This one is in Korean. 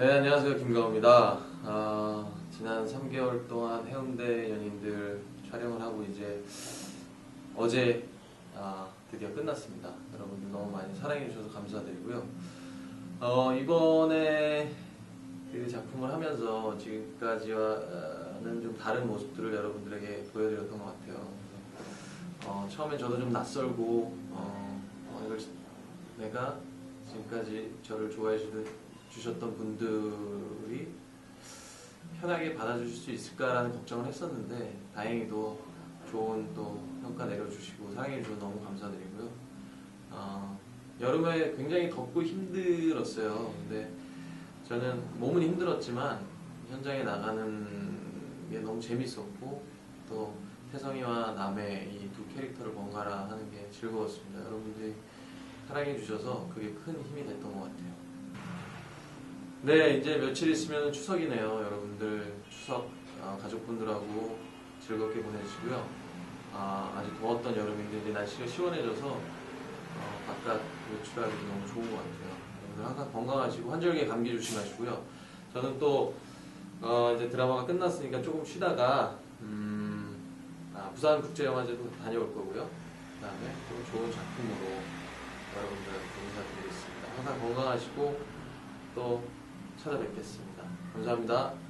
네, 안녕하세요. 김가호입니다. 아, 지난 3개월 동안 해운대 연인들 촬영을 하고 이제 어제 아, 드디어 끝났습니다. 여러분들 너무 많이 사랑해주셔서 감사드리고요. 어, 이번에 그 작품을 하면서 지금까지와는 좀 다른 모습들을 여러분들에게 보여드렸던 것 같아요. 어, 처음엔 저도 좀 낯설고, 어, 어, 이걸 내가 지금까지 저를 좋아해 주- 주셨던 분들이 편하게 받아주실 수 있을까라는 걱정을 했었는데 다행히도 좋은 또 평가 내려주시고 사랑해주셔서 너무 감사드리고요. 어, 여름에 굉장히 덥고 힘들었어요. 근데 저는 몸은 힘들었지만 현장에 나가는 게 너무 재밌었고 또 태성이와 남의 이 두 캐릭터를 번갈아 하는 게 즐거웠습니다. 여러분들이 사랑해 주셔서 그게 큰 힘이 됐던 것 같아요. 네, 이제 며칠 있으면 추석이네요. 여러분들 추석 아, 가족분들하고 즐겁게 보내시고요. 아, 아주 더웠던 여름인데 이제 날씨가 시원해져서 어, 바깥 외출하기 너무 좋은 것 같아요. 여러분들 항상 건강하시고 환절기 감기 조심하시고요. 저는 또 어, 이제 드라마가 끝났으니까 조금 쉬다가 음, 아, 부산 국제영화제도 다녀올 거고요. 그다음에 또 좋은 작품으로 여러분들한테 인사드리겠습니다. 항상 건강하시고 또 찾아뵙겠습니다. 감사합니다.